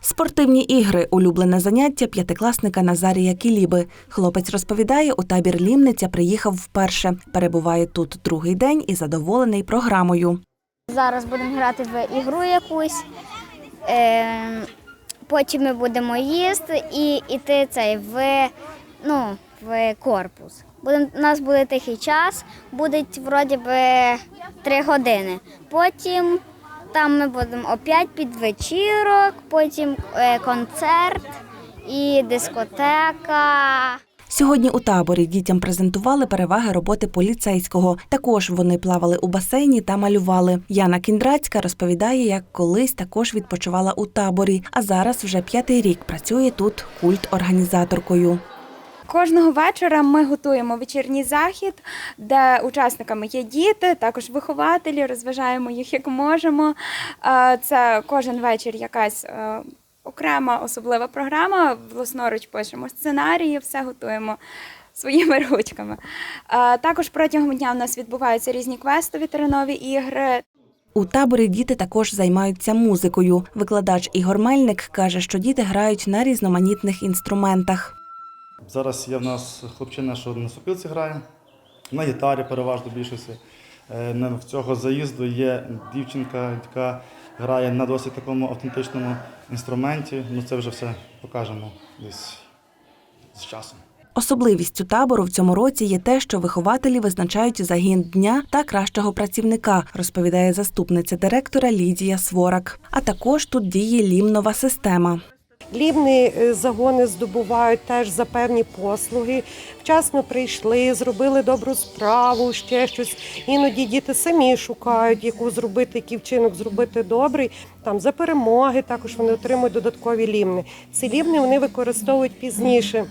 Спортивні ігри улюблене заняття п'ятикласника Назарія Кіліби. Хлопець розповідає, у табір Лімниця приїхав вперше. Перебуває тут другий день і задоволений програмою. Зараз будемо грати в ігру якусь. Е, потім ми будемо їсти і йти цей в, ну, в корпус. У нас буде тихий час, буде вроді би три години. Потім там ми будемо опять під вечірок, потім е, концерт і дискотека. Сьогодні у таборі дітям презентували переваги роботи поліцейського. Також вони плавали у басейні та малювали. Яна Кіндрацька розповідає, як колись також відпочивала у таборі, а зараз вже п'ятий рік працює тут культ-організаторкою. Кожного вечора ми готуємо вечірній захід, де учасниками є діти, також вихователі, розважаємо їх як можемо. Е, Це кожен вечір якась е, окрема особлива програма. Власноруч пишемо сценарії, все готуємо своїми ручками. Е, Також протягом дня у нас відбуваються різні квестові теренові ігри. У таборі діти також займаються музикою. Викладач Ігор Мельник каже, що діти грають на різноманітних інструментах. Зараз є в нас хлопчина, що на сопілці грає, на гітарі переважно більшості. Е, В цього заїзду є дівчинка, яка грає на досить такому автентичному інструменті. Ну це вже все покажемо десь з часом. Особливістю табору в цьому році є те, що вихователі визначають загін дня та кращого працівника, розповідає заступниця директора Лідія Сворак. А також тут діє лімнова система. Лівні е, загони здобувають теж за певні послуги. Вчасно прийшли, зробили добру справу, ще щось. Іноді діти самі шукають, яку зробити, який вчинок зробити добрий. Там за перемоги також вони отримують додаткові лімни. Ці лімни вони використовують пізніше.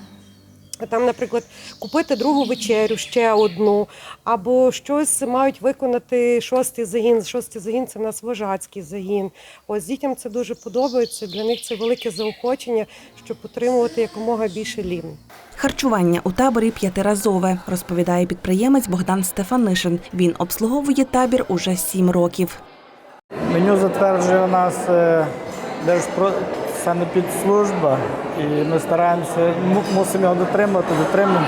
Там, наприклад, купити другу вечерю, ще одну, або щось мають виконати шостий загін. Шостий загін це в нас вожацький загін. Ось дітям це дуже подобається. Для них це велике заохочення, щоб отримувати якомога більше лімн. Харчування у таборі п'ятиразове, розповідає підприємець Богдан Стефанишин. Він обслуговує табір уже сім років. Меню затверджує у нас е, Держпро... санепідслужба, і ми стараємося, мусимо його дотримати, дотримуємо.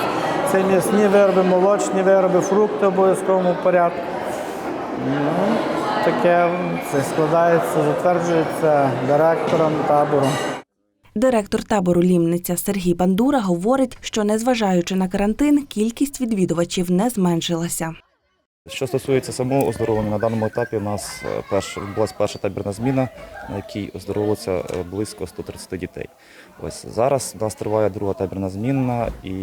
Це м'ясні вироби, молочні вироби, фрукти в обов'язковому порядку. Ну, таке це складається, затверджується директором табору. Директор табору Лімниця Сергій Бандура говорить, що незважаючи на карантин, кількість відвідувачів не зменшилася. Що стосується самого оздоровлення, на даному етапі у нас е, перша відбулася перша табірна зміна, на якій оздоровилося е, близько 130 дітей. Ось зараз у нас триває друга табірна зміна, і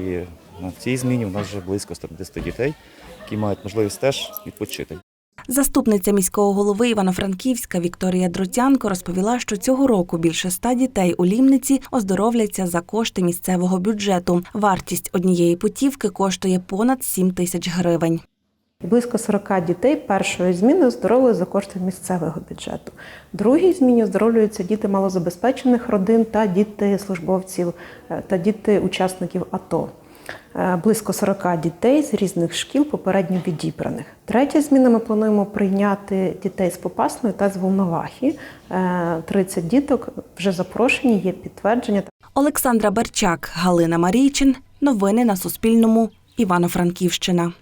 на цій зміні у нас вже близько 150 дітей, які мають можливість теж відпочити. Заступниця міського голови Івано-Франківська Вікторія Дротянко розповіла, що цього року більше ста дітей у Лімниці оздоровляться за кошти місцевого бюджету. Вартість однієї путівки коштує понад 7 тисяч гривень. Близько 40 дітей першої зміни оздоровили за кошти місцевого бюджету. Другій зміні оздоровлюються діти малозабезпечених родин та діти службовців е, та діти учасників АТО. Е, Близько 40 дітей з різних шкіл попередньо відібраних. Третя зміна ми плануємо прийняти дітей з Попасної та з Волновахи. Е, 30 діток вже запрошені, є підтвердження. Олександра Берчак, Галина Марійчин. Новини на Суспільному. Івано-Франківщина.